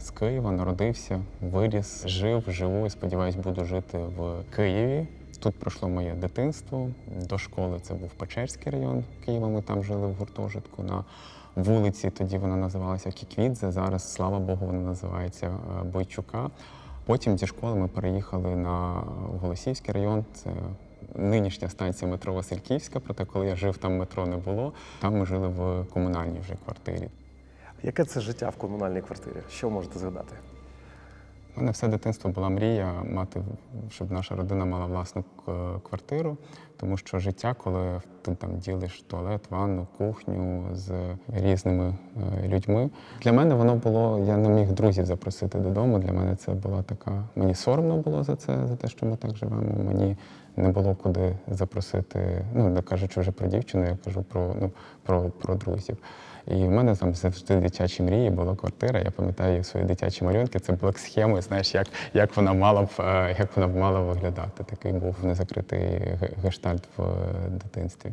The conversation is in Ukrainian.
з Києва, народився, виріс, жив, живу і сподіваюсь, буду жити в Києві. Тут пройшло моє дитинство. До школи це був Печерський район Києва. Ми там жили в гуртожитку на вулиці. Тоді вона називалася Кіквідзе. Зараз, слава Богу, вона називається е, Бойчука. Потім зі школи ми переїхали на Голосіївський район. Це нинішня станція метро Васильківська. Проте, коли я жив, там метро не було. Там ми жили в комунальній вже квартирі. Яке це життя в комунальній квартирі? Що можете згадати? У мене все дитинство була мрія мати, щоб наша родина мала власну квартиру, тому що життя, коли ти там ділиш туалет, ванну, кухню з різними е, людьми. Для мене воно було, я не міг друзів запросити додому. Для мене це була така. Мені соромно було за це, за те, що ми так живемо. Мені не було куди запросити. Ну, не кажучи вже про дівчину, я кажу про, ну, про, про друзів. І в мене там завжди дитячі мрії, була квартира. Я пам'ятаю свої дитячі малюнки. Це було схеми, знаєш, як, як вона мала б е, як вона б мала виглядати. Такий був незакритий гештальт в е, дитинстві.